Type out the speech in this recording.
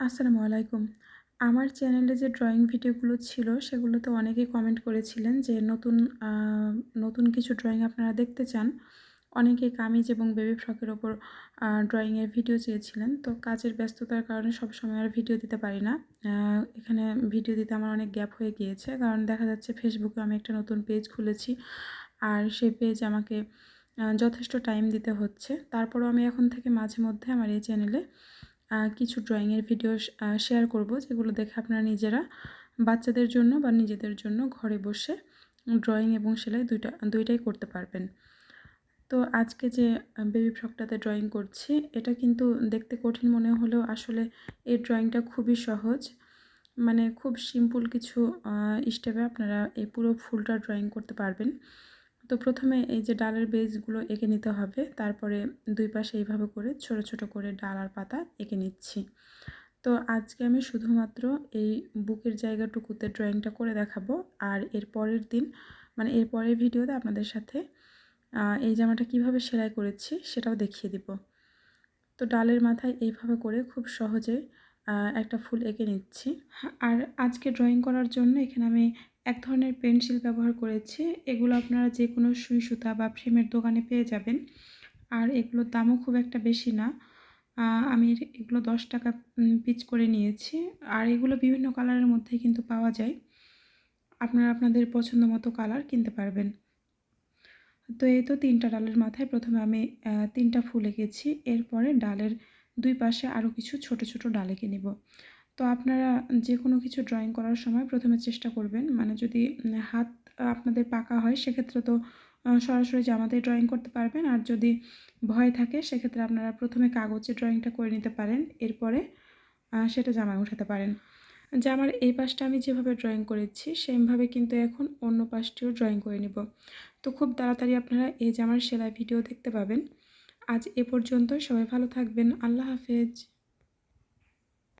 আসসালামু আলাইকুম। আমার চ্যানেলে যে ড্রয়িং ভিডিওগুলো ছিল, সেগুলোতে অনেকেই কমেন্ট করেছিলেন যে নতুন নতুন কিছু ড্রয়িং আপনারা দেখতে চান। অনেকে কামিজ এবং বেবি ফ্রকের ওপর ড্রয়িংয়ের ভিডিও চেয়েছিলেন। তো কাজের ব্যস্ততার কারণে সব সময় আর ভিডিও দিতে পারি না। এখানে ভিডিও দিতে আমার অনেক গ্যাপ হয়ে গিয়েছে। কারণ দেখা যাচ্ছে ফেসবুকে আমি একটা নতুন পেজ খুলেছি। আর সেই পেজ আমাকে যথেষ্ট টাইম দিতে হচ্ছে। তারপরও আমি এখন থেকে মাঝে মধ্যে আমার এই চ্যানেলে কিছু ড্রয়িংয়ের ভিডিও শেয়ার করব, যেগুলো দেখে আপনারা নিজেরা বাচ্চাদের জন্য বা নিজেদের জন্য ঘরে বসে ড্রয়িং এবং সেলাই দুইটা, দুইটাই করতে পারবেন। তো আজকে যে বেবি ফ্রকটাতে ড্রয়িং করছি, এটা কিন্তু দেখতে কঠিন মনে হলেও আসলে এই ড্রয়িংটা খুবই সহজ। মানে খুব সিম্পল কিছু স্টেপে আপনারা এই পুরো ফুলটা ড্রয়িং করতে পারবেন। তো প্রথমে এই যে ডালের বেজগুলো এঁকে নিতে হবে। তারপরে দুই পাশে এইভাবে করে ছোট ছোট করে ডাল আর পাতা এঁকে নিচ্ছি। তো আজকে আমি শুধুমাত্র এই বুকের জায়গাটুকুতে ড্রয়িংটা করে দেখাবো। আর এর পরের দিন মানে এর পরের ভিডিওতে আপনাদের সাথে এই জামাটা কীভাবে সেলাই করেছি সেটাও দেখিয়ে দিব। তো ডালের মাথায় এইভাবে করে খুব সহজে একটা ফুল এঁকে নিচ্ছি। আর আজকে ড্রয়িং করার জন্য এখানে আমি এক ধরনের পেন্সিল ব্যবহার করেছি। এগুলো আপনারা যে কোনো সুই সুতা বা ফ্রেমের দোকানে পেয়ে যাবেন। আর এগুলোর দামও খুব একটা বেশি না। আমি এগুলো দশ টাকা পিচ করে নিয়েছি। আর এগুলো বিভিন্ন কালারের মধ্যে কিন্তু পাওয়া যায়। আপনারা আপনাদের পছন্দ মতো কালার কিনতে পারবেন। তো এই তো তিনটা ডালের মাথায় প্রথমে আমি তিনটা ফুল এঁকেছি। এরপরে ডালের দুই পাশে আরও কিছু ছোট ছোট ডাল এঁকে নেব। তো আপনারা যে কোনো কিছু ড্রয়িং করার সময় প্রথমে চেষ্টা করবেন। মানে যদি হাত আপনাদের পাকা হয়, সেক্ষেত্রে তো সরাসরি জামাতে ড্রয়িং করতে পারবেন। আর যদি ভয় থাকে, সেক্ষেত্রে আপনারা প্রথমে কাগজে ড্রয়িংটা করে নিতে পারেন। এরপরে সেটা জামায় উঠাতে পারেন। জামার এই পাশটা আমি যেভাবে ড্রয়িং করেছি, সেমভাবে কিন্তু এখন অন্য পাশটিও ড্রয়িং করে নিব। তো খুব তাড়াতাড়ি আপনারা এই জামার সেলাই ভিডিও দেখতে পাবেন। আজ এ পর্যন্ত সবাই ভালো থাকবেন। আল্লাহ হাফেজ।